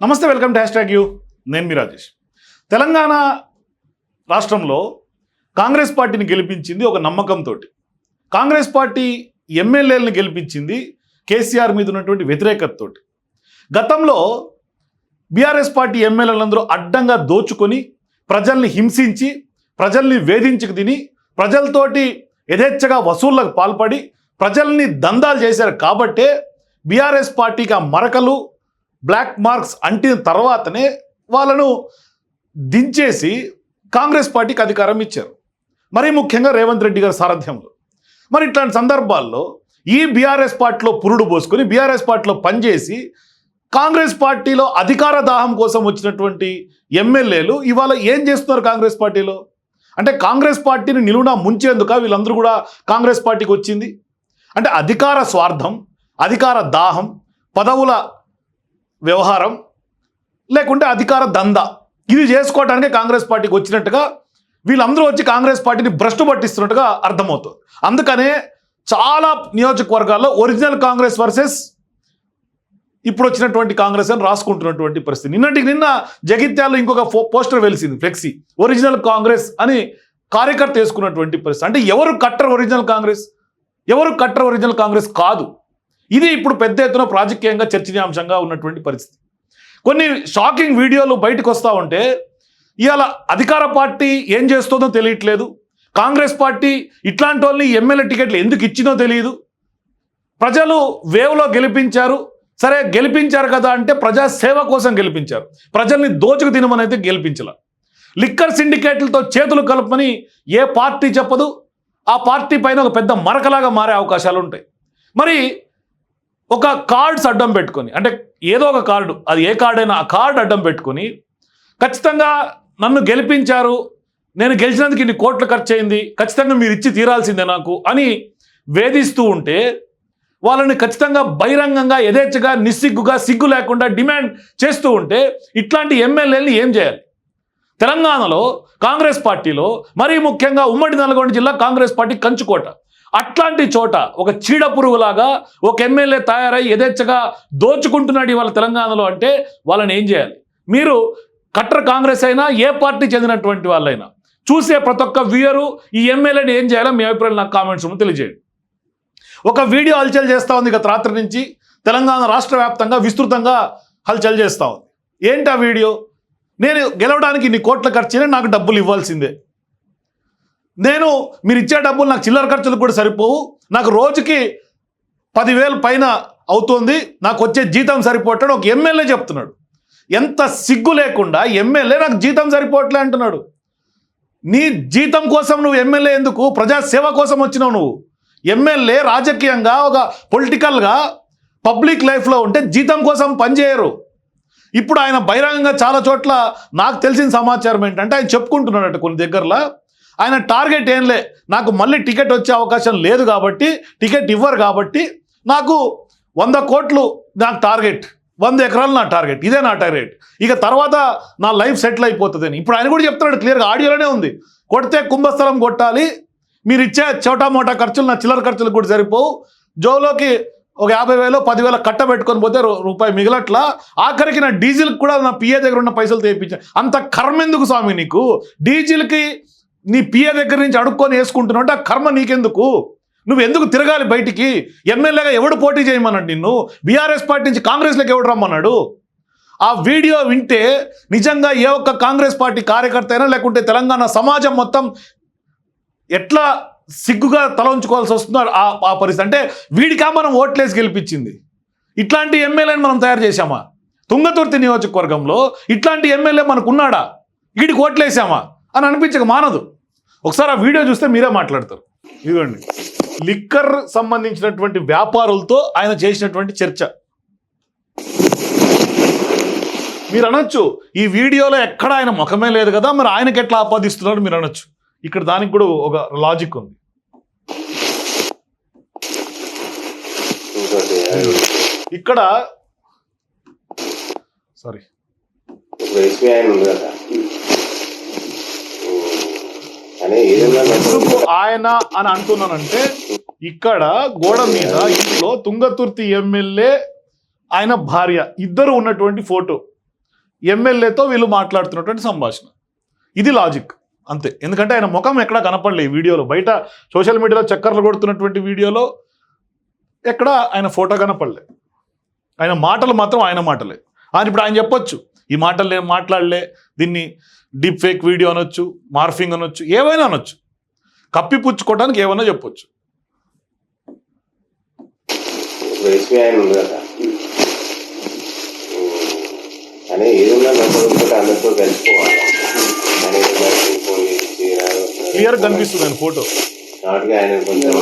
నమస్తే welcome to hashtag U. నేను మీ రాజేష్. తెలంగాణ రాష్ట్రంలో కాంగ్రెస్ పార్టీని గెలిపించింది ఒక నమ్మకంతో కాంగ్రెస్ పార్టీ ఎమ్మెల్యేలను గెలిపించింది కేసీఆర్ మీద ఉన్నటువంటి వ్యతిరేకతతో గతంలో బీఆర్ఎస్ పార్టీ ఎమ్మెల్యేలందరూ అడ్డంగా దోచుకొని ప్రజల్ని హింసించి ప్రజల్ని వేధించుకు తిని ప్రజలతోటి యథేచ్ఛగా వసూళ్ళకు పాల్పడి ప్రజల్ని దందాలు చేశారు కాబట్టే బీఆర్ఎస్ పార్టీకి ఆ మరకలు బ్లాక్ మార్క్స్ అంటిన తర్వాతనే వాళ్ళను దించేసి కాంగ్రెస్ పార్టీకి అధికారం ఇచ్చారు. మరీ ముఖ్యంగా రేవంత్ రెడ్డి గారి సారథ్యంలో. మరి ఇట్లాంటి సందర్భాల్లో ఈ బీఆర్ఎస్ పార్టీలో పురుడు పోసుకొని బీఆర్ఎస్ పార్టీలో పనిచేసి కాంగ్రెస్ పార్టీలో అధికార దాహం కోసం వచ్చినటువంటి ఎమ్మెల్యేలు ఇవాళ ఏం చేస్తున్నారు కాంగ్రెస్ పార్టీలో? అంటే కాంగ్రెస్ పార్టీని నిలువునా ముంచేందుక వీళ్ళందరూ కూడా కాంగ్రెస్ పార్టీకి వచ్చింది? అంటే అధికార స్వార్థం అధికార దాహం పదవుల వ్యవహారం లేకుంటే అధికార దందా. ఇది చేసుకోవడానికి కాంగ్రెస్ పార్టీకి వచ్చినట్టుగా వీళ్ళందరూ వచ్చి కాంగ్రెస్ పార్టీని భ్రష్టు పట్టిస్తున్నట్టుగా అర్థమవుతుంది. అందుకనే చాలా నియోజకవర్గాల్లో ఒరిజినల్ కాంగ్రెస్ వర్సెస్ ఇప్పుడు వచ్చినటువంటి కాంగ్రెస్ అని రాసుకుంటున్నటువంటి పరిస్థితి. నిన్నటికి నిన్న జగిత్యాల్లో ఇంకొక ఫో పోస్టర్ వెలిసింది ఫ్లెక్సీ. ఒరిజినల్ కాంగ్రెస్ అని కార్యకర్త వేసుకున్నటువంటి పరిస్థితి. అంటే ఎవరు కట్టర్ ఒరిజినల్ కాంగ్రెస్? ఎవరు కట్టర్ ఒరిజినల్ కాంగ్రెస్ కాదు. ఇది ఇప్పుడు పెద్ద ఎత్తున రాజకీయంగా చర్చనీయాంశంగా ఉన్నటువంటి పరిస్థితి. కొన్ని షాకింగ్ వీడియోలు బయటకు వస్తూ ఉంటే ఇవాళ అధికార పార్టీ ఏం చేస్తుందో తెలియట్లేదు. కాంగ్రెస్ పార్టీ ఇట్లాంటి వాళ్ళని ఎమ్మెల్యే టికెట్లు ఎందుకు ఇచ్చిందో తెలియదు. ప్రజలు వేవ్లో గెలిపించారు. సరే గెలిపించారు కదా అంటే ప్రజా సేవ కోసం గెలిపించారు. ప్రజల్ని దోచుకు తినమని అయితే గెలిపించాల. లిక్కర్ సిండికేట్లతో చేతులు కలపని ఏ పార్టీ చెప్పదు. ఆ పార్టీ పైన ఒక పెద్ద మరకలాగా మారే అవకాశాలు ఉంటాయి మరి ఒక కార్డ్స్ అడ్డం పెట్టుకొని అంటే ఏదో ఒక కార్డు అది ఏ కార్డు అయినా ఆ కార్డు అడ్డం పెట్టుకొని ఖచ్చితంగా నన్ను గెలిపించారు నేను గెలిచినందుకు ఇన్ని కోట్లు ఖర్చు అయింది ఖచ్చితంగా మీరు ఇచ్చి తీరాల్సిందే నాకు అని వేధిస్తూ ఉంటే వాళ్ళని ఖచ్చితంగా బహిరంగంగా యథేచ్ఛగా నిస్సిగ్గుగా సిగ్గు లేకుండా డిమాండ్ చేస్తూ ఉంటే ఇట్లాంటి ఎమ్మెల్యేలు ఏం చేయాలి? తెలంగాణలో కాంగ్రెస్ పార్టీలో మరీ ముఖ్యంగా ఉమ్మడి నల్గొండ జిల్లా కాంగ్రెస్ పార్టీ కంచుకోట. అట్లాంటి చోట ఒక చీడ పురుగులాగా ఒక ఎమ్మెల్యే తయారై యథేచ్ఛగా దోచుకుంటున్నాడు ఇవాళ తెలంగాణలో అంటే వాళ్ళని ఏం చేయాలి? మీరు కట్టర్ కాంగ్రెస్ అయినా ఏ పార్టీ చెందినటువంటి వాళ్ళైనా చూసే ప్రతి ఒక్క వ్యూయరు ఈ ఎమ్మెల్యేని ఏం చేయాలో మీ అభిప్రాయాలు నాకు కామెంట్స్ తెలియజేయండి. ఒక వీడియో హల్చల్ చేస్తూ ఉంది గత రాత్రి నుంచి తెలంగాణ రాష్ట్ర వ్యాప్తంగా విస్తృతంగా హల్చల్ చేస్తూ ఉంది. ఏంటి ఆ వీడియో? నేను గెలవడానికి ఇన్ని కోట్ల ఖర్చు నాకు డబ్బులు ఇవ్వాల్సిందే. నేను మీరు ఇచ్చే డబ్బులు నాకు చిల్లర ఖర్చులు కూడా సరిపోవు. నాకు రోజుకి పదివేలు పైన అవుతుంది. నాకు వచ్చే జీతం సరిపోవట్లేదు. ఒక ఎమ్మెల్యే చెప్తున్నాడు. ఎంత సిగ్గు లేకుండా ఎమ్మెల్యే నాకు జీతం సరిపోవట్లే అంటున్నాడు. నీ జీతం కోసం నువ్వు ఎమ్మెల్యే ఎందుకు? ప్రజాసేవ కోసం వచ్చినావు నువ్వు. ఎమ్మెల్యే రాజకీయంగా ఒక పొలిటికల్గా పబ్లిక్ లైఫ్లో ఉంటే జీతం కోసం పనిచేయరు. ఇప్పుడు ఆయన బహిరంగంగా చాలా చోట్ల నాకు తెలిసిన సమాచారం ఏంటంటే ఆయన చెప్పుకుంటున్నాడట కొన్ని దగ్గరలో. ఆయన టార్గెట్ ఏంలే నాకు మళ్ళీ టికెట్ వచ్చే అవకాశం లేదు కాబట్టి టికెట్ ఇవ్వరు కాబట్టి నాకు వంద కోట్లు నాకు టార్గెట్ వంద ఎకరాలు నా టార్గెట్ ఇదే నా టార్గెట్. ఇక తర్వాత నా లైఫ్ సెటిల్ అయిపోతుంది. అని ఇప్పుడు ఆయన కూడా చెప్తున్నాడు క్లియర్గా ఆడియోలోనే ఉంది. కొడితే కుంభస్థలం కొట్టాలి. మీరు ఇచ్చే చోటా మోటా ఖర్చులు నా చిల్లర ఖర్చులు కూడా సరిపోవు. జోలోకి ఒక యాభై వేలు పదివేల కట్ట పెట్టుకొని పోతే రూ- రూపాయి మిగలట్లా. ఆఖరికి నా డీజిల్కి కూడా నా పిఏ దగ్గర ఉన్న పైసలు తెప్పించాను అంత కర్మ ఎందుకు స్వామి నీకు? డీజిల్కి నీ పిఏ దగ్గర నుంచి అడుక్కొని వేసుకుంటున్నావు అంటే ఆ కర్మ నీకెందుకు? నువ్వు ఎందుకు తిరగాలి బయటికి? ఎమ్మెల్యేగా ఎవడు పోటీ చేయమన్నాడు నిన్ను? బీఆర్ఎస్ పార్టీ నుంచి కాంగ్రెస్లోకి ఎవడు రమ్మన్నాడు? ఆ వీడియో వింటే నిజంగా ఏ ఒక్క కాంగ్రెస్ పార్టీ కార్యకర్త అయినా లేకుంటే తెలంగాణ సమాజం మొత్తం ఎట్లా సిగ్గుగా తల ఉంచుకోవాల్సి వస్తుందో ఆ ఆ పరిస్థితి. అంటే వీడికా మనం ఓట్లేసి గెలిపించింది. ఇట్లాంటి ఎమ్మెల్యేని మనం తయారు చేశామా? తుంగతుర్తి నియోజకవర్గంలో ఇట్లాంటి ఎమ్మెల్యే మనకు ఉన్నాడా వీడికి ఓట్లేసామా? అని అనిపించక మానదు. ఒకసారి ఆ వీడియో చూస్తే మీరే మాట్లాడతారు. ఇదిగోండి. లిక్కర్ సంబంధించినటువంటి వ్యాపారులతో ఆయన చేసినటువంటి చర్చ. మీరు అనొచ్చు ఈ వీడియోలో ఎక్కడ ఆయన ముఖమే లేదు కదా మరి ఆయనకి ఎట్లా ఆపాదిస్తున్నాడు మీరు అనొచ్చు. ఇక్కడ దానికి కూడా ఒక లాజిక్ ఉంది. ఇక్కడ సారీ ఇప్పుడు ఎస్బీఐ ఆయన ఉంది కదా కానీ ఏదైనా ఎందుకు ఆయన అని అంటున్నానంటే ఇక్కడ గోడ మీద ఇంట్లో తుంగతుర్తి ఎమ్మెల్యే ఆయన భార్య ఇద్దరు ఉన్నటువంటి ఫోటో ఎమ్మెల్యేతో వీళ్ళు మాట్లాడుతున్నటువంటి సంభాషణ. ఇది లాజిక్ అంతే. ఎందుకంటే ఆయన ముఖం ఎక్కడా కనపడలే ఈ వీడియోలో. బయట సోషల్ మీడియాలో చక్కర్లు కొడుతున్నటువంటి వీడియోలో ఎక్కడ ఆయన ఫోటో కనపడలే. ఆయన మాటలు మాత్రం ఆయన మాటలే. ఆయన ఇప్పుడు ఆయన చెప్పొచ్చు ఈ మాటలు నేను మాట్లాడలే దీన్ని డీప్ ఫేక్ వీడియో అనొచ్చు మార్ఫింగ్ అనొచ్చు ఏవైనా అనొచ్చు. కప్పిపుచ్చుకోవడానికి ఏమైనా చెప్పొచ్చు. క్లియర్ కనిపిస్తుంది ఆయన ఫోటో. కాబట్టి ఆయన కొంచెం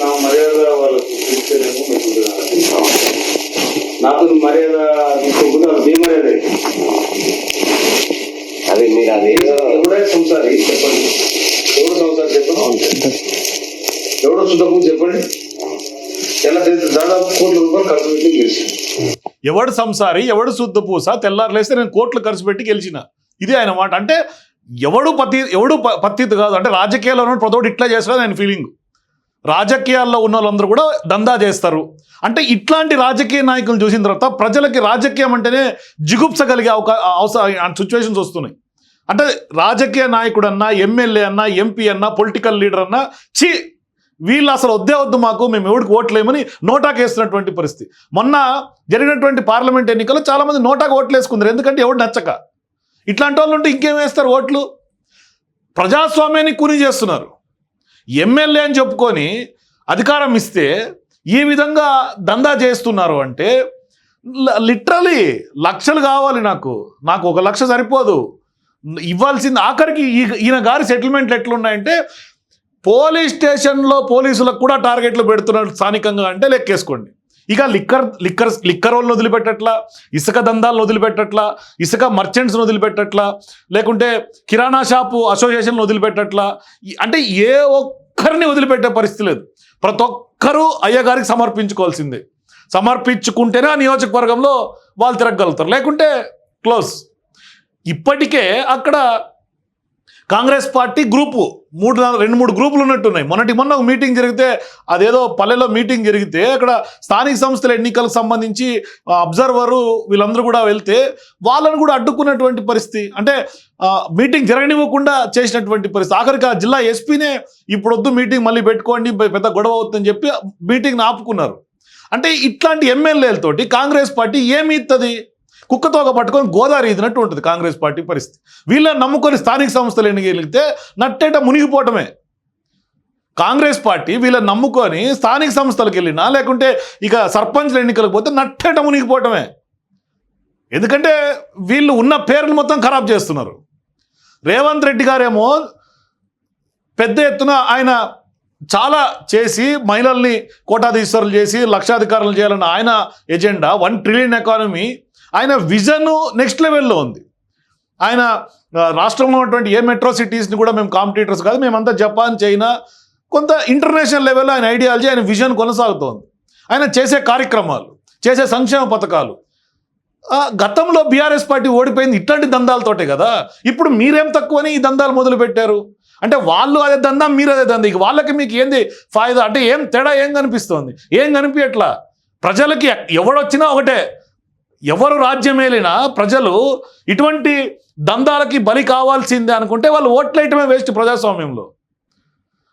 నా మర్యాద వాళ్ళకు తెలిసేదేమో మీకు నాకు మర్యాద తీసుకోకుండా అది మర్యాద అదే మీరు అదేదో ఎవడే సంసారి చెప్పండి. ఎవడు సంసారి చెప్పండి? ఎవడో శుద్ధము చెప్పండి? ఎలా తెలుసు దాదాపు కోట్ల రూపాయలు ఖర్చు పెట్టి గెలిచి ఎవడు సంసారి ఎవడు శుద్ధ పూస తెల్లారులేస్తే నేను కోట్లు ఖర్చు పెట్టి గెలిచిన. ఇది ఆయన మాట. అంటే ఎవడు పతి ఎవడు పత్తిత్ కాదు. అంటే రాజకీయాల్లో ఉన్న ప్రతోడు ఇట్లా చేస్తాడు ఆయన ఫీలింగ్ రాజకీయాల్లో ఉన్న వాళ్ళందరూ కూడా దందా చేస్తారు. అంటే ఇట్లాంటి రాజకీయ నాయకులు చూసిన తర్వాత ప్రజలకి రాజకీయం అంటేనే జిగుప్స కలిగే అవకా అవసరం సిచ్యువేషన్స్ వస్తున్నాయి. అంటే రాజకీయ నాయకుడు అన్నా ఎమ్మెల్యే అన్నా ఎంపీ అన్నా పొలిటికల్ లీడర్ అన్నా చీ వీళ్ళు అసలు వద్దే వద్దు మాకు మేము ఎవడికి ఓట్లేమని నోటాకేస్తున్నటువంటి పరిస్థితి. మొన్న జరిగినటువంటి పార్లమెంట్ ఎన్నికల్లో చాలామంది నోటాకు ఓట్లు వేసుకున్నారు ఎందుకంటే ఎవడు నచ్చక. ఇట్లాంటి వాళ్ళు ఉంటే ఇంకేం వేస్తారు ఓట్లు? ప్రజాస్వామ్యాన్ని కూని చేస్తున్నారు. ఎమ్మెల్యే అని చెప్పుకొని అధికారం ఇస్తే ఈ విధంగా దందా చేస్తున్నారు అంటే లిటరలీ లక్షలు కావాలి నాకు. నాకు ఒక లక్ష సరిపోదు. ఇవ్వాల్సింది ఆఖరికి ఈ- ఈయన గారి సెటిల్మెంట్లు ఎట్లున్నాయంటే పోలీస్ స్టేషన్లో పోలీసులకు కూడా టార్గెట్లు పెడుతున్నారు స్థానికంగా అంటే లెక్కేసుకోండి. ఇక లిక్కర్ లిక్కర్ లిక్కర్ వాళ్ళని వదిలిపెట్టట్లా ఇసుక దందాలను వదిలిపెట్టట్లా ఇసుక మర్చెంట్స్ని వదిలిపెట్టట్లా లేకుంటే కిరాణా షాపు అసోసియేషన్లు వదిలిపెట్టట్లా అంటే ఏ ఒక్కరిని వదిలిపెట్టే పరిస్థితి లేదు. ప్రతి ఒక్కరూ అయ్యగారికి సమర్పించుకోవాల్సిందే. సమర్పించుకుంటేనే ఆ నియోజకవర్గంలో వాళ్ళు తిరగలుగుతారు లేకుంటే క్లోజ్. ఇప్పటికే అక్కడ కాంగ్రెస్ పార్టీ గ్రూపు మూడు నాలుగు- రెండు మూడు గ్రూపులు ఉన్నట్టున్నాయి. మొన్నటి మొన్న ఒక మీటింగ్ జరిగితే అదేదో పల్లెలో మీటింగ్ జరిగితే అక్కడ స్థానిక సంస్థల ఎన్నికలకు సంబంధించి అబ్జర్వరు వీళ్ళందరూ కూడా వెళ్తే వాళ్ళను కూడా అడ్డుకున్నటువంటి పరిస్థితి. అంటే మీటింగ్ జరగనివ్వకుండా చేసినటువంటి పరిస్థితి. ఆఖరికి ఆ జిల్లా ఎస్పీనే ఇప్పుడు వద్దు మీటింగ్ మళ్ళీ పెట్టుకోండి పెద్ద గొడవ అవుతుందని చెప్పి మీటింగ్ని ఆపుకున్నారు. అంటే ఇట్లాంటి ఎమ్మెల్యేలతోటి కాంగ్రెస్ పార్టీ ఏమి ఇస్తుంది కుక్కతోక పట్టుకొని గోదావరి ఇదినట్టు ఉంటుంది కాంగ్రెస్ పార్టీ పరిస్థితి. వీళ్ళని నమ్ముకొని స్థానిక సంస్థలు ఎన్నికలిగితే నట్టేట మునిగిపోవటమే. కాంగ్రెస్ పార్టీ వీళ్ళని నమ్ముకొని స్థానిక సంస్థలకు వెళ్ళినా లేకుంటే ఇక సర్పంచ్ల ఎన్నికలకు పోతే నట్టేట మునిగిపోవటమే. ఎందుకంటే వీళ్ళు ఉన్న పేర్లు మొత్తం ఖరాబ్ చేస్తున్నారు. రేవంత్ రెడ్డి గారేమో పెద్ద ఎత్తున ఆయన చాలా చేసి మహిళల్ని కోటాధీశ్వరులు చేసి లక్షాధికారులు చేయాలన్న ఆయన ఎజెండా వన్ ట్రిలియన్ ఎకానమీ ఆయన విజన్ నెక్స్ట్ లెవెల్లో ఉంది. ఆయన రాష్ట్రంలో ఉన్నటువంటి ఏ మెట్రో సిటీస్ని కూడా మేము కాంపిటీటర్స్ కాదు మేమంతా జపాన్ చైనా కొంత ఇంటర్నేషనల్ లెవెల్లో ఆయన ఐడియాలజీ ఆయన విజన్ కొనసాగుతోంది. ఆయన చేసే కార్యక్రమాలు చేసే సంక్షేమ పథకాలు. గతంలో బీఆర్ఎస్ పార్టీ ఓడిపోయింది ఇట్లాంటి దందాలతోటే కదా. ఇప్పుడు మీరేం తక్కువని ఈ దందాలు మొదలుపెట్టారు? అంటే వాళ్ళు అదే దందా మీరు అదే దందా. ఇక వాళ్ళకి మీకు ఏంది ఫాయిదా? అంటే ఏం తేడా ఏం కనిపిస్తోంది? ఏం కనిపించట్లా ప్రజలకి ఎవడొచ్చినా ఒకటే. ఎవరు రాజ్యమేలినా ప్రజలు ఇటువంటి దందాలకి బలి కావాల్సిందే అనుకుంటే వాళ్ళు ఓట్లేయటమే వేస్ట్ ప్రజాస్వామ్యంలో.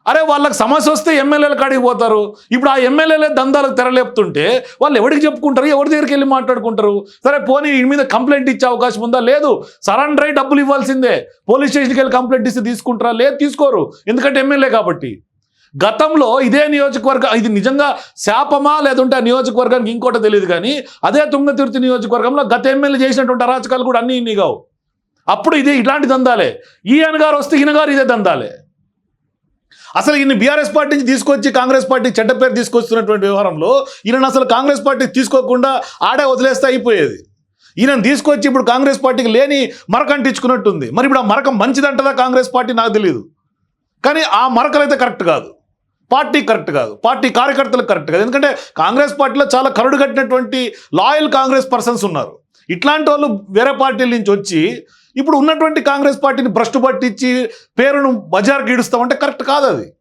అరే వాళ్ళకి సమస్య వస్తే ఎమ్మెల్యేలు కాడికి పోతారు. ఇప్పుడు ఆ ఎమ్మెల్యేలే దందాలకు తెరలేపుతుంటే వాళ్ళు ఎవరికి చెప్పుకుంటారు? ఎవరి దగ్గరికి వెళ్ళి మాట్లాడుకుంటారు? సరే పోనీ ఈ మీద కంప్లైంట్ ఇచ్చే అవకాశం ఉందా? లేదు. సరెండర్ అయి డబ్బులు ఇవ్వాల్సిందే. పోలీస్ స్టేషన్కి వెళ్ళి కంప్లైంట్ ఇస్తే తీసుకుంటారా? లేదు తీసుకోరు. ఎందుకంటే ఎమ్మెల్యే కాబట్టి. గతంలో ఇదే నియోజకవర్గం ఇది నిజంగా శాపమా లేదంటే ఆ నియోజకవర్గానికి ఇంకోటి తెలియదు కానీ అదే తుంగతుర్తి నియోజకవర్గంలో గత ఎమ్మెల్యే చేసినటువంటి అరాచకాలు కూడా అన్నీ ఇన్ని కావు. అప్పుడు ఇదే ఇలాంటి దందాలే. ఈయన గారు వస్తే ఈయన గారు ఇదే దందాలే. అసలు ఈయన బీఆర్ఎస్ పార్టీ నుంచి తీసుకొచ్చి కాంగ్రెస్ పార్టీ చెడ్డ పేరు తీసుకొస్తున్నటువంటి వ్యవహారంలో ఈయన అసలు కాంగ్రెస్ పార్టీ తీసుకోకుండా ఆడే వదిలేస్తే అయిపోయేది. ఈయనను తీసుకొచ్చి ఇప్పుడు కాంగ్రెస్ పార్టీకి లేని మరక అంటించుకున్నట్టుంది. మరి ఇప్పుడు ఆ మరక మంచిదంటదా కాంగ్రెస్ పార్టీ? నాకు తెలియదు కానీ ఆ మరకలు అయితే కరెక్ట్ కాదు. పార్టీ కరెక్ట్ కాదు. పార్టీ కార్యకర్తలకు కరెక్ట్ కాదు. ఎందుకంటే కాంగ్రెస్ పార్టీలో చాలా కరుడు కట్టినటువంటి లాయల్ కాంగ్రెస్ పర్సన్స్ ఉన్నారు. ఇట్లాంటి వాళ్ళు వేరే పార్టీల నుంచి వచ్చి ఇప్పుడు ఉన్నటువంటి కాంగ్రెస్ పార్టీని భ్రష్టు పట్టించి పేరును బజార్కి ఈడుస్తామంటే కరెక్ట్ కాదు అది.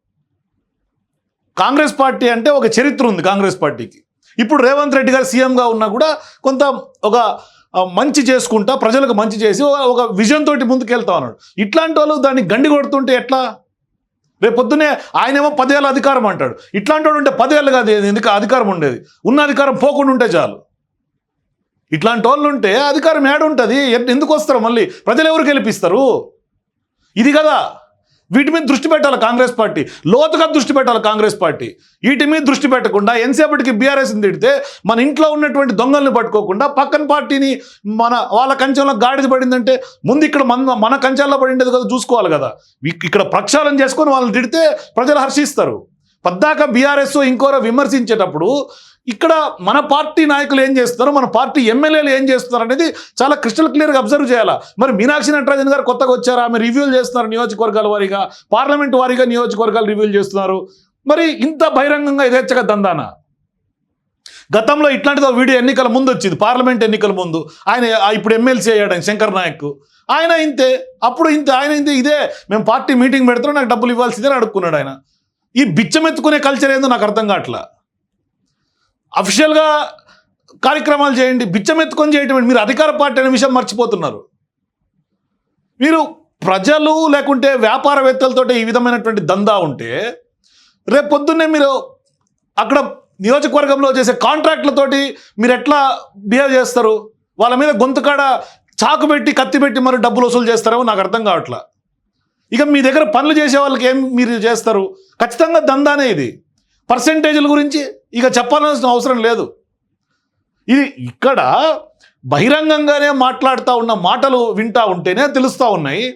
కాంగ్రెస్ పార్టీ అంటే ఒక చరిత్ర ఉంది కాంగ్రెస్ పార్టీకి. ఇప్పుడు రేవంత్ రెడ్డి గారు సీఎంగా ఉన్నా కూడా కొంత ఒక మంచి చేసుకుంటా ప్రజలకు మంచి చేసి ఒక- ఒక విజన్ తోటి ముందుకు వెళ్తా ఉన్నాడు. ఇట్లాంటి వాళ్ళు దాన్ని గండి కొడుతుంటే ఎట్లా? రేపు పొద్దునే ఆయనేమో పదేళ్ళ అధికారం అంటాడు. ఇట్లాంటి వాడు ఉంటే పదేళ్ళు కాదు ఎందుకు అధికారం ఉండేది? ఉన్న అధికారం పోకుండా ఉంటే చాలు. ఇట్లాంటి వాళ్ళు ఉంటే అధికారం ఏడుంటుంది. ఎందుకు వస్తారు మళ్ళీ? ప్రజలు ఎవరు గెలిపిస్తారు? ఇది కదా. వీటి మీద దృష్టి పెట్టాలి కాంగ్రెస్ పార్టీ. లోతుగా దృష్టి పెట్టాలి కాంగ్రెస్ పార్టీ. వీటి మీద దృష్టి పెట్టకుండా ఎంతసేపటికి బీఆర్ఎస్ని తిడితే మన ఇంట్లో ఉన్నటువంటి దొంగల్ని పట్టుకోకుండా పక్కన పార్టీని మన వాళ్ళ కంచెంలో గాడిద పడిందంటే ముందు ఇక్కడ మన మన కంచెల్లో పడిండేది కదా చూసుకోవాలి కదా. ఇక్కడ ప్రక్షాళన చేసుకొని వాళ్ళని తిడితే ప్రజలు హర్షిస్తారు. పద్దాక బీఆర్ఎస్ ఇంకోరో విమర్శించేటప్పుడు ఇక్కడ మన పార్టీ నాయకులు ఏం చేస్తున్నారు? మన పార్టీ ఎమ్మెల్యేలు ఏం చేస్తున్నారు అనేది చాలా క్రిస్టల్ క్లియర్గా అబ్జర్వ్ చేయాలా? మరి మీనాక్షి నటరాజన్ గారు కొత్తగా వచ్చారా? ఆమె రివ్యూలు చేస్తున్నారు నియోజకవర్గాల వారీగా పార్లమెంట్ వారీగా నియోజకవర్గాలు రివ్యూలు చేస్తున్నారు. మరి ఇంత బహిరంగంగా యథేచ్ఛగా దందానా? గతంలో ఇట్లాంటిది వీడియో ఎన్నికల ముందు వచ్చింది పార్లమెంట్ ఎన్నికల ముందు. ఆయన ఇప్పుడు ఎమ్మెల్సీ అయ్యాడు ఆయన శంకర్ నాయక్ ఆయన ఇంతే అప్పుడు ఇంతే ఆయన ఇంతే ఇదే. మేము పార్టీ మీటింగ్ పెడుతున్నాం నాకు డబ్బులు ఇవ్వాల్సిందే అడుక్కున్నాడు ఆయన. ఈ బిచ్చమెత్తుకునే కల్చర్ ఏందో నాకు అర్థం కావట్లా. అఫిషియల్గా కార్యక్రమాలు చేయండి బిచ్చమెత్తుకొని చేయటం మీరు అధికార పార్టీ అనే విషయం మర్చిపోతున్నారు. మీరు ప్రజలు లేకుంటే వ్యాపారవేత్తలతో ఈ విధమైనటువంటి దందా ఉంటే రేపు పొద్దున్నే మీరు అక్కడ నియోజకవర్గంలో చేసే కాంట్రాక్టులతోటి మీరు ఎట్లా బిహేవ్ చేస్తారు? వాళ్ళ మీద గొంతుకాడ చాకు పెట్టి కత్తి పెట్టి మరి డబ్బులు వసూలు చేస్తారేమో నాకు అర్థం కావట్లా. ఇక మీ దగ్గర పనులు చేసే వాళ్ళకి ఏం మీరు చేస్తారు? ఖచ్చితంగా దందానే ఇది. పర్సంటేజ్ల గురించి ఇక చెప్పాల్సిన అవసరం లేదు. ఇది ఇక్కడ బహిరంగంగానే మాట్లాడుతూ ఉన్న మాటలు వింటా ఉంటేనే తెలుస్తూ ఉన్నాయి.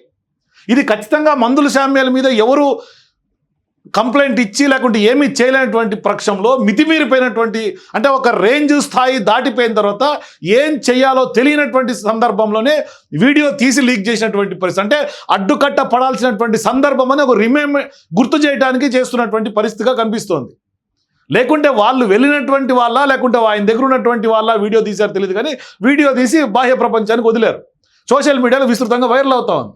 ఇది ఖచ్చితంగా మందుల శామ్యాల మీద ఎవరు కంప్లైంట్ ఇచ్చి లేకుంటే ఏమీ చేయలేనటువంటి పక్షంలో మితిమీరిపోయినటువంటి అంటే ఒక రేంజ్ స్థాయి దాటిపోయిన తర్వాత ఏం చేయాలో తెలియనటువంటి సందర్భంలోనే వీడియో తీసి లీక్ చేసినటువంటి పరిస్థితి. అంటే అడ్డుకట్ట పడాల్సినటువంటి సందర్భం అని ఒక రిమేమ్ గుర్తు చేయడానికి చేస్తున్నటువంటి పరిస్థితిగా కనిపిస్తోంది. లేకుంటే వాళ్ళు వెళ్ళినటువంటి వాళ్ళ లేకుంటే ఆయన దగ్గర ఉన్నటువంటి వాళ్ళ వీడియో తీశారు తెలియదు కానీ వీడియో తీసి బాహ్య ప్రపంచానికి వదిలేరు. సోషల్ మీడియాలో విస్తృతంగా వైరల్ అవుతా ఉంది.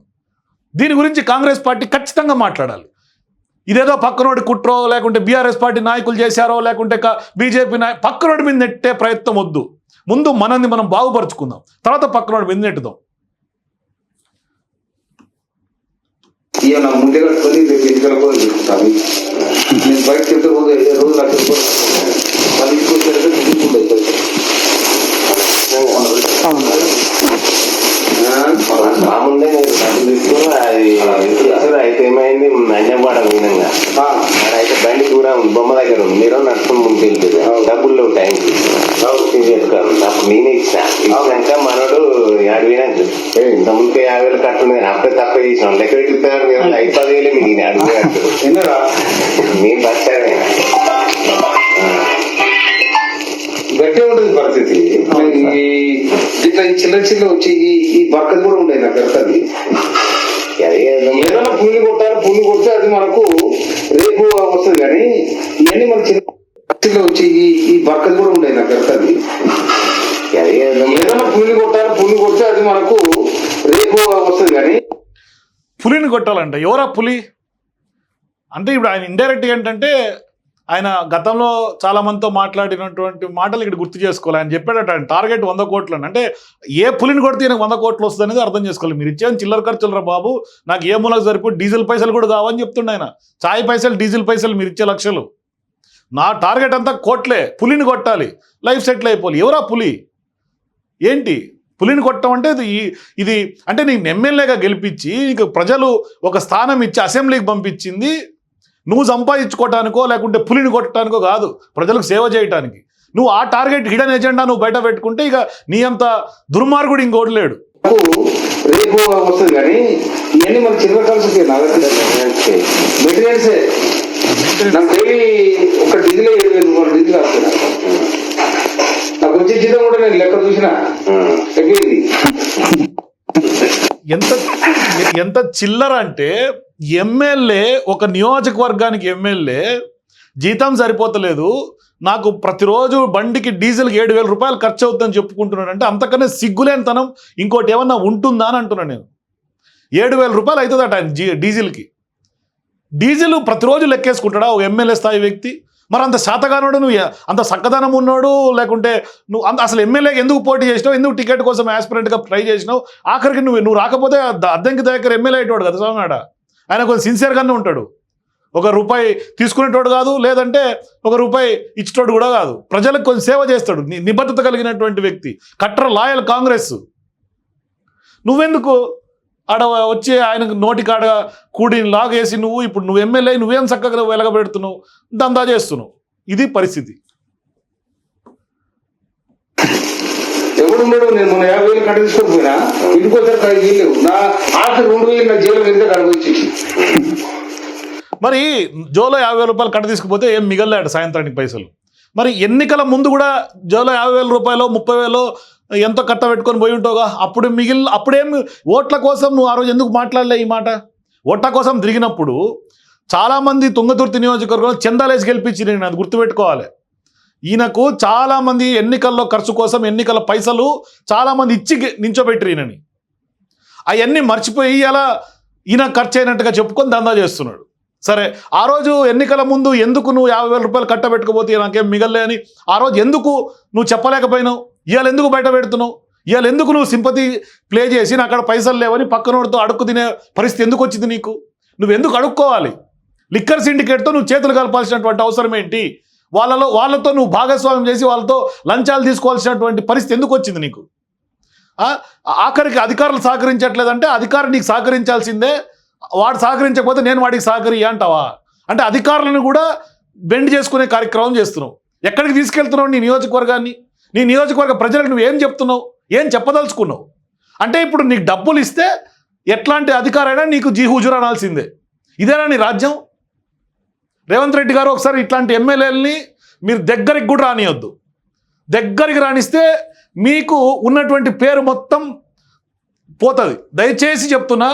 దీని గురించి కాంగ్రెస్ పార్టీ ఖచ్చితంగా మాట్లాడాలి. ఇదేదో పక్కనోడి కుట్రో లేకుంటే బీఆర్ఎస్ పార్టీ నాయకులు చేశారో లేకుంటే బీజేపీ నాయ పక్కనోడి మీద నెట్టే ప్రయత్నం వద్దు. ముందు మనల్ని మనం బాగుపరుచుకుందాం. తర్వాత పక్కనోడి మీద నెట్టుదాం. ఈయన ముందుగా రేపు ఎన్నికల కూడా బయటకు వెళ్తే ఏ రోజు లక్ష రూపాయలు మళ్ళీ ఇంటికి వచ్చేసరికి తీసుకుంటే మా ముందే నేను డబ్బులు తీసుకుని అది అయితే ఏమైంది నంజంపాడ మీనంగా అయితే బండి దూరం బొమ్మ దగ్గర ఉంది మీరు నడుచుకుని ముందుకు వెళ్తుంది డబ్బులు లేవు టైంకి చెప్తాను అప్పుడు నేనే ఇచ్చిన ఇచ్చినాక మనోడు ఇంత ముందుకే యాభై వేలు కట్టుంది అప్పుడే తక్కువ చేసిన. లెక్క పెట్టిస్తారు ఐదు పది వేలే ఎన్నరా నేను బచ్చాను గట్టే ఉంటుంది పరిస్థితి. ఇట్లా ఈ చిల్ల చిల్ల వచ్చి ఈ బక్కది కూడా ఉండేది నాకు గట్టది ఏదైనా పుల్లి కొట్టాలి పుల్లి కొడితే అది మనకు రేపు వస్తుంది కానీ ఇవన్నీ మన చిన్న వచ్చి ఈ బక్కది కూడా ఉండేది నాకు గట్టది కొట్టాలంట. ఎవరా పులి? అంటే ఇప్పుడు ఆయన ఇండైరెక్ట్ ఏంటంటే ఆయన గతంలో చాలా మందితో మాట్లాడినటువంటి మాటలు ఇక్కడ గుర్తు చేసుకోవాలి. ఆయన చెప్పాడట ఆయన టార్గెట్ వంద కోట్లు అని అంటే ఏ పులిని కొడితే వంద కోట్లు వస్తుంది అనేది అర్థం చేసుకోవాలి. మీరు ఇచ్చేది చిల్లర ఖర్చులరా బాబు? నాకు ఏ మూలకు సరిపోయి డీజిల్ పైసలు కూడా కావని చెప్తుండే ఆయన. చాయ్ పైసలు డీజిల్ పైసలు మీరు ఇచ్చే లక్షలు. నా టార్గెట్ అంతా కోట్లే. పులిని కొట్టాలి. లైఫ్ సెటిల్ అయిపోవాలి. ఎవరా పులి? ఏంటి? పులిని కొట్టడం అంటే ఇది ఇది అంటే నేను ఎమ్మెల్యేగా గెలిపించి నీకు ప్రజలు ఒక స్థానం ఇచ్చి అసెంబ్లీకి పంపించింది. నువ్వు సంపాదించుకోవటానికో లేకుంటే పులిని కొట్టడానికో కాదు. ప్రజలకు సేవ చేయటానికి. నువ్వు ఆ టార్గెట్ హిడెన్ ఎజెండా నువ్వు బయట పెట్టుకుంటే ఇక నీ అంత దుర్మార్గుడు ఇంకోటి లేడు. రేపు వస్తుంది కానీ ఇవన్నీ మన చిన్న కలిసి మెటీరియల్సే. నాకు డైలీ ఒక డీజిల్ ఏడు వేలు రూపాయలు డీజిల్ వస్తుంది నాకు వచ్చే జీతం కూడా నేను లెక్క చూసిన. తగ్గింది. ఎంత ఎంత చిల్లర అంటే ఎమ్మెల్యే ఒక నియోజకవర్గానికి ఎమ్మెల్యే జీతం సరిపోతలేదు. నాకు ప్రతిరోజు బండికి డీజిల్కి ఏడు వేల రూపాయలు ఖర్చు అవుతుందని చెప్పుకుంటున్నాడు అంటే అంతకన్నా సిగ్గులేనితనం ఇంకోటి ఏమన్నా ఉంటుందా అని అంటున్నాను నేను. ఏడు వేల రూపాయలు అవుతుందట ఆయన జీ డీజిల్కి. డీజిల్ ప్రతిరోజు లెక్కేసుకుంటాడా? ఒక ఎమ్మెల్యే స్థాయి వ్యక్తి. మరి అంత శాతగానోడు నువ్వు అంత సక్కదనం ఉన్నాడు లేకుంటే నువ్వు అంత అసలు ఎమ్మెల్యేకి ఎందుకు పోటీ చేసినావు ఎందుకు టికెట్ కోసం యాస్పిరెంట్గా ట్రై చేసినావు? ఆఖరికి నువ్వు నువ్వు రాకపోతే అద్దంకి దగ్గర ఎమ్మెల్యే అయ్యేవాడు కదా స్వామినాడ? ఆయన కొంచెం సిన్సియర్గానే ఉంటాడు. ఒక రూపాయి తీసుకునేటోడు కాదు లేదంటే ఒక రూపాయి ఇచ్చేటోడు కూడా కాదు. ప్రజలకు కొంచెం సేవ చేస్తాడు నిబద్ధత కలిగినటువంటి వ్యక్తి. కట్ర లాయల్ కాంగ్రెస్. నువ్వెందుకు ఆడ వచ్చి ఆయనకు నోటి కాడ కూడిని లాగేసి నువ్వు ఇప్పుడు నువ్వు ఎమ్మెల్యే నువ్వేం చక్కగా వెలగబెడుతున్నావు? దందా చేస్తున్నావు. ఇది పరిస్థితి. ఎవడున్నాడు నేను మొన్న యాభై వేలు కట్ట తీసుకొని పోయినా ఇంటికి వచ్చారు కడిగి వీళ్ళు నా ఆఖరి రెండు వేలు నా జైలు వెళ్తే కడగొచ్చి మరి జోలో యాభై రూపాయలు కట్ట తీసుకుపోతే ఏం మిగల్లాడు సాయంత్రానికి పైసలు. మరి ఎన్నికల ముందు కూడా జోలో యాభై వేల రూపాయలు ముప్పై వేలు ఎంతో కట్ట పెట్టుకొని పోయి ఉంటావుగా? అప్పుడు మిగిలి అప్పుడేం ఓట్ల కోసం నువ్వు ఆ రోజు ఎందుకు మాట్లాడలే ఈ మాట? ఓట్ల కోసం తిరిగినప్పుడు చాలామంది తుంగతుర్తి నియోజకవర్గంలో చందాలేసి గెలిపించి నేను అది గుర్తుపెట్టుకోవాలి. ఈయనకు చాలామంది ఎన్నికల్లో ఖర్చు కోసం ఎన్నికల పైసలు చాలామంది ఇచ్చి నించోబెట్టి ఈయనని. అవన్నీ మర్చిపోయి అలా ఈయన ఖర్చు అయినట్టుగా చెప్పుకొని దందా చేస్తున్నాడు. సరే ఆ రోజు ఎన్నికల ముందు ఎందుకు నువ్వు యాభై వేల రూపాయలు కట్టబెట్టుకుపోతే నాకేం మిగలలే అని ఆ రోజు ఎందుకు నువ్వు చెప్పలేకపోయినావు? ఇవాళ ఎందుకు బయట పెడుతున్నావు? ఇవాళ ఎందుకు నువ్వు సింపతి ప్లే చేసి నాకు అక్కడ పైసలు లేవని పక్కనోడితో అడుక్కు తినే పరిస్థితి ఎందుకు వచ్చింది నీకు? నువ్వు ఎందుకు అడుక్కోవాలి? లిక్కర్ సిండికేట్తో నువ్వు చేతులు కలపాల్సినటువంటి అవసరం ఏంటి? వాళ్ళలో వాళ్ళతో నువ్వు భాగస్వామ్యం చేసి వాళ్ళతో లంచాలు తీసుకోవాల్సినటువంటి పరిస్థితి ఎందుకు వచ్చింది నీకు? ఆఖరికి అధికారులు సహకరించట్లేదంటే అధికారి నీకు సహకరించాల్సిందే. వాడు సహకరించకపోతే నేను వాడికి సహకరి అంటావా? అంటే అధికారులను కూడా బెండ్ చేసుకునే కార్యక్రమం చేస్తున్నావు. ఎక్కడికి తీసుకెళ్తున్నావు నీ నియోజకవర్గాన్ని? నీ నియోజకవర్గ ప్రజలకు నువ్వు ఏం చెప్తున్నావు? ఏం చెప్పదలుచుకున్నావు? అంటే ఇప్పుడు నీకు డబ్బులు ఇస్తే ఎట్లాంటి అధికారైనా నీకు జీ హుజుర్ అనాల్సిందే. ఇదేనా నీ రాజ్యం? రేవంత్ రెడ్డి గారు ఒకసారి ఇట్లాంటి ఎమ్మెల్యేలని మీరు దగ్గరికి కూడా రానియొద్దు. దగ్గరికి రానిస్తే మీకు ఉన్నటువంటి పేరు మొత్తం పోతుంది. దయచేసి చెప్తున్నా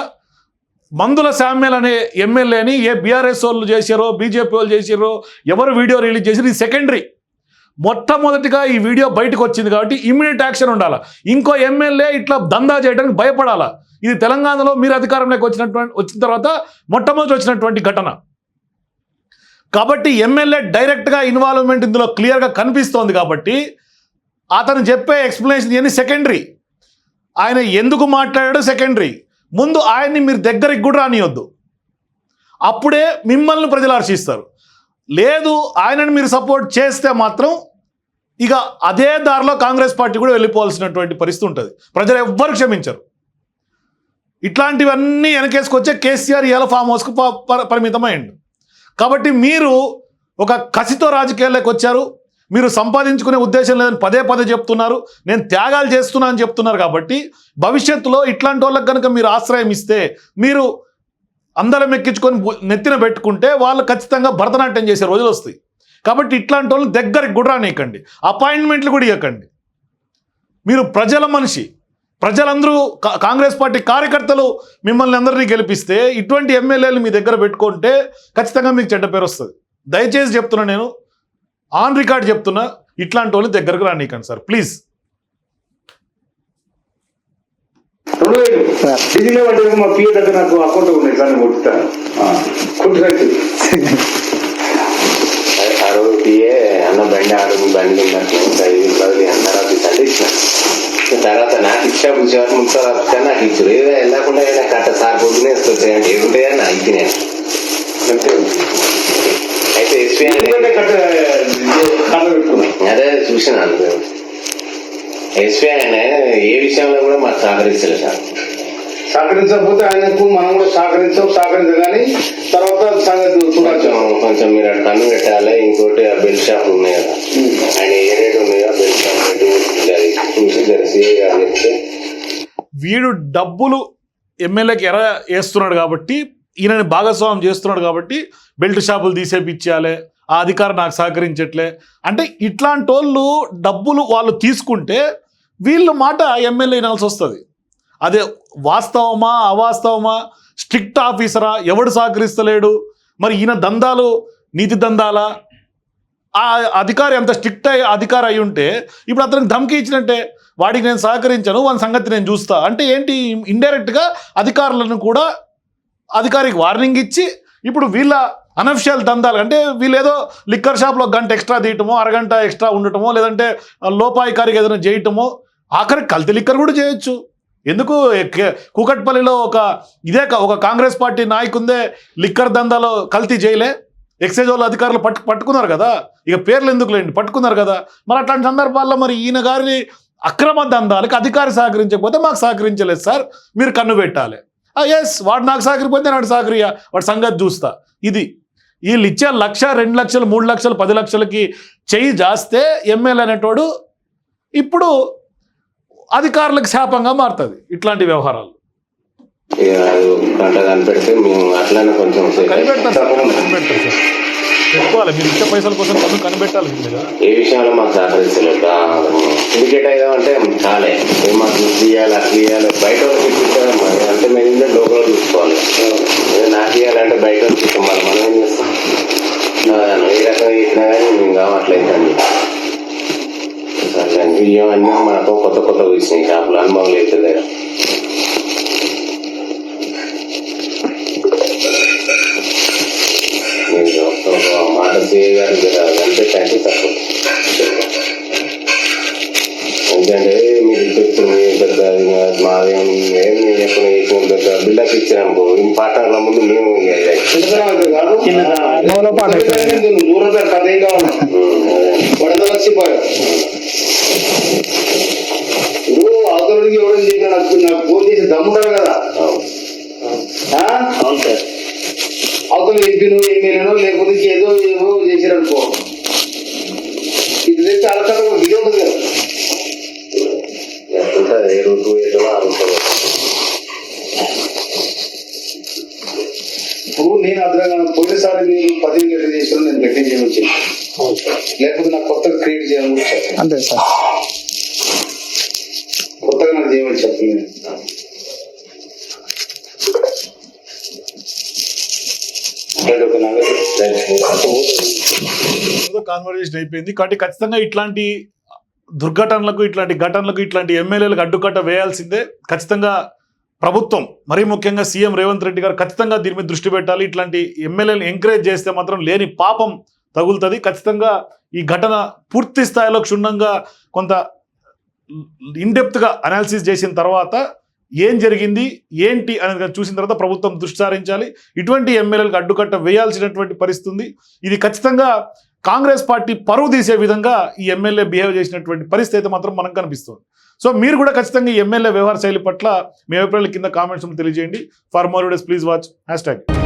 మందుల శామ్యల్ అనే ఎమ్మెల్యేని ఏ బీఆర్ఎస్ వాళ్ళు చేశారో బీజేపీ వాళ్ళు చేశారో ఎవరు వీడియో రిలీజ్ చేశారు ఇది సెకండరీ. మొట్టమొదటిగా ఈ వీడియో బయటకు వచ్చింది కాబట్టి ఇమ్మీడియట్ యాక్షన్ ఉండాలి. ఇంకో ఎమ్మెల్యే ఇట్లా దందా చేయడానికి భయపడాలా. ఇది తెలంగాణలో మీరు అధికారంలోకి వచ్చినటువంటి వచ్చిన తర్వాత మొట్టమొదటి వచ్చినటువంటి ఘటన. కాబట్టి ఎమ్మెల్యే డైరెక్ట్గా ఇన్వాల్వ్మెంట్ ఇందులో క్లియర్గా కనిపిస్తోంది కాబట్టి అతను చెప్పే ఎక్స్ప్లెనేషన్ ఇవన్నీ సెకండరీ. ఆయన ఎందుకు మాట్లాడాడో సెకండరీ. ముందు ఆయన్ని మీరు దగ్గరికి కూడా రానియొద్దు. అప్పుడే మిమ్మల్ని ప్రజలు హర్షిస్తారు. లేదు ఆయనను మీరు సపోర్ట్ చేస్తే మాత్రం ఇక అదే దారిలో కాంగ్రెస్ పార్టీ కూడా వెళ్ళిపోవాల్సినటువంటి పరిస్థితి ఉంటుంది. ప్రజలు ఎవ్వరు క్షమించరు. ఇట్లాంటివన్నీ వెనకేసుకొచ్చే కేసీఆర్ ఇవాళ ఫామ్ హౌస్కు ప- ప- పరిమితమైండు. కాబట్టి మీరు ఒక కసితో రాజకీయాల్లోకి వచ్చారు. మీరు సంపాదించుకునే ఉద్దేశం లేదని పదే పదే చెప్తున్నారు. నేను త్యాగాలు చేస్తున్నా అని చెప్తున్నారు కాబట్టి భవిష్యత్తులో ఇట్లాంటి వాళ్ళకి కనుక మీరు ఆశ్రయం ఇస్తే మీరు అందరం ఎక్కించుకొని నెత్తిన పెట్టుకుంటే వాళ్ళు ఖచ్చితంగా భరతనాట్యం చేసే రోజులు వస్తాయి. కాబట్టి ఇట్లాంటి వాళ్ళు దగ్గరికి కూడా రానియకండి. అపాయింట్మెంట్లు కూడా ఇవ్వకండి మీరు ప్రజల మనిషి ప్రజలందరూ కా- కాంగ్రెస్ పార్టీ కార్యకర్తలు మిమ్మల్ని అందరినీ గెలిపిస్తే ఇటువంటి ఎమ్మెల్యేలు మీ దగ్గర పెట్టుకుంటే ఖచ్చితంగా మీకు చెడ్డ పేరు వస్తుంది. దయచేసి చెప్తున్నా నేను ఆన్ రికార్డ్ చెప్తున్నా ఇట్లాంటి వాళ్ళు దగ్గరకు రానియకండి సార్ ప్లీజ్. అంటే మా పిఏ దగ్గర నాకు అకౌంట్ ఉన్నాయి సార్ కొట్టుతాను అన్న బండి ఆడు బండి ఉన్నట్లు అన్న తర్వాత తండ్రి ఇచ్చిన తర్వాత నాకు ఇచ్చా పుచ్చేవారు ముప్పై రాదు నాకు ఇచ్చారు. ఏదో వెళ్ళకుండా అయినా కట్ట సార్ పొద్దునే అంటే ఏముంటాయని నా ఇచ్చిన అంతే అయితే ఎస్పీ అదే చూసినాను. ఎస్పీ ఆయన ఏ విషయంలో కూడా మాకు సహకరిస్తలేదు సార్. సహకరించకపోతే ఆయనకు మనం కూడా సహకరించాం సహకరించగాని తర్వాత సంగతి కొంచెం కొంచెం మీరు అక్కడ కన్ను పెట్టాలి ఇంకోటి ఆ బెల్ షాప్ ఉన్నాయి కదా. ఆయన ఏ రేట్ ఉన్నాయో ఆ బెల్ షాప్ పెట్టి చూసి తెలిసి అని చెప్తే. వీడు డబ్బులు ఎమ్మెల్యేకి ఎర వేస్తున్నాడు కాబట్టి ఈయనని భాగస్వామ్యం చేస్తున్నాడు కాబట్టి బెల్ట్ షాపులు తీసేపిచ్చేయాలి ఆ అధికారం నాకు సహకరించట్లే. అంటే ఇట్లాంటి వాళ్ళు డబ్బులు వాళ్ళు తీసుకుంటే వీళ్ళు మాట ఎమ్మెల్యే వినాల్సి వస్తుంది. అదే వాస్తవమా అవాస్తవమా? స్ట్రిక్ట్ ఆఫీసరా? ఎవడు సహకరిస్తలేడు? మరి ఈయన దందాలు నీతి దందాలా? ఆ అధికారి అంత స్ట్రిక్ట్ అయ్యి అధికారి అయి ఉంటే ఇప్పుడు అతనికి ధమ్కి ఇచ్చినట్టే వాడికి నేను సహకరించను వాని సంగతి నేను చూస్తా. అంటే ఏంటి? ఇండైరెక్ట్గా అధికారులను కూడా అధికారికి వార్నింగ్ ఇచ్చి ఇప్పుడు వీళ్ళ అనఫిషియల్ దందాలు అంటే వీళ్ళు ఏదో లిక్కర్ షాప్లో గంట ఎక్స్ట్రా తీయటమో అరగంట ఎక్స్ట్రా ఉండటమో లేదంటే లోపాయికారికి ఏదైనా చేయటమో ఆఖరికి కల్తీ లిక్కర్ కూడా చేయొచ్చు. ఎందుకు కూకట్పల్లిలో ఒక ఇదే కా- ఒక కాంగ్రెస్ పార్టీ నాయకుందే లిక్కర్ దందాలో కల్తీ చేయలే. ఎక్సైజ్ వాళ్ళు అధికారులు పట్టు పట్టుకున్నారు కదా. ఇక పేర్లు ఎందుకు లేండి? పట్టుకున్నారు కదా. మరి అట్లాంటి సందర్భాల్లో మరి ఈయన గారిని అక్రమ దందాలకు అధికారి సహకరించకపోతే మాకు సహకరించలేదు సార్. మీరు కన్ను పెట్టాలి. ఎస్ వాడు నాకు సహకరిపోతే నాడు సహకరియా వాడి సంగతి చూస్తా. ఇది. వీళ్ళు ఇచ్చే లక్ష రెండు లక్షలు మూడు లక్షలు పది లక్షలకి చేయి జాస్తే ఎమ్మెల్యే అనేటోడు ఇప్పుడు అధికారులకు శాపంగా మారుతుంది ఇట్లాంటి వ్యవహారాలు. ఇక అది గంట కనిపెడితే మేము అట్లనే కొంచెం సేపు కనిపెడతారు. సార్ కనిపెడతారు సార్ పెట్టుకోవాలి మీరు ఇచ్చే పైసల కోసం పన్ను కనిపెట్టాలి ఏ విషయంలో మాకు సహకరిస్తలేదు సిండికేట్ అయ్యామంటే చాలే. ఏ మాకు ఇది తీయాలి అట్లా ఇవ్వాలి బయట అంటే మేము ఇంట్లో లోపల చూసుకోవాలి. నాకు ఇవ్వాలంటే బయట మనం ఏం చేస్తాం? ఏ రకంగా ఇచ్చినా కానీ మేము కావట్లేదండి సరే బియ్యం అన్నీ మనకు కొత్త కొత్త వచ్చినాయి షాపులు అనుభవం లేదు దగ్గర మీరు ఒక మాట చేయగారు అంతే కంటే తక్కువ ఎందుకంటే మీరు చెప్తున్న మీ పెద్ద ఇంకా మాదేం ఏం ఎప్పుడు చేసిన పెద్ద బిల్డప్ ఇచ్చారనుకో ఈ పాటల ముందు మేము ఇక ఇది. దూరం కథ ఏం కావాలి ఉమ్, అదే. అవతల ఎంపీను ఎమ్మెల్యేనో లేకపోతే ఏదో ఏదో చేశారనుకో ఇది తెచ్చి అలకట ఇది ఉంటుంది కదా? ఇప్పుడు నేను అర్థంగా పోయినసారి మీరు పదిహేను గంటలు చేసిన నేను గట్టి చేయమని చెప్పాను లేకపోతే నాకు కొత్తగా క్రియేట్ చేయాలని అంతే సార్. కాన్వర్జేషన్ అయిపోయింది. కాబట్టి ఖచ్చితంగా ఇట్లాంటి దుర్ఘటనలకు ఇట్లాంటి ఘటనలకు ఇట్లాంటి ఎమ్మెల్యేలకు అడ్డుకట్ట వేయాల్సిందే. ఖచ్చితంగా ప్రభుత్వం మరీ ముఖ్యంగా సీఎం రేవంత్ రెడ్డి గారు ఖచ్చితంగా దీని మీద దృష్టి పెట్టాలి. ఇట్లాంటి ఎమ్మెల్యేలను ఎంకరేజ్ చేస్తే మాత్రం లేని పాపం తగులుతుంది. ఖచ్చితంగా ఈ ఘటన పూర్తి స్థాయిలో క్షుణ్ణంగా కొంత ఇన్డెప్త్గా అనాలిసిస్ చేసిన తర్వాత ఏం జరిగింది ఏంటి అనేది చూసిన తర్వాత ప్రభుత్వం దృష్టి సారించాలి. ఇటువంటి ఎమ్మెల్యేలకు అడ్డుకట్ట వేయాల్సినటువంటి పరిస్థితి ఇది ఖచ్చితంగా కాంగ్రెస్ పార్టీ పరువు తీసే విధంగా ఈ ఎమ్మెల్యే బిహేవ్ చేసినటువంటి పరిస్థితి అయితే మాత్రం మనకు కనిపిస్తుంది. సో మీరు కూడా ఖచ్చితంగా ఈ ఎమ్మెల్యే వ్యవహార శైలి పట్ల మీ అభిప్రాయాల కింద కామెంట్స్ తెలియజేయండి. For more days please watch hashtag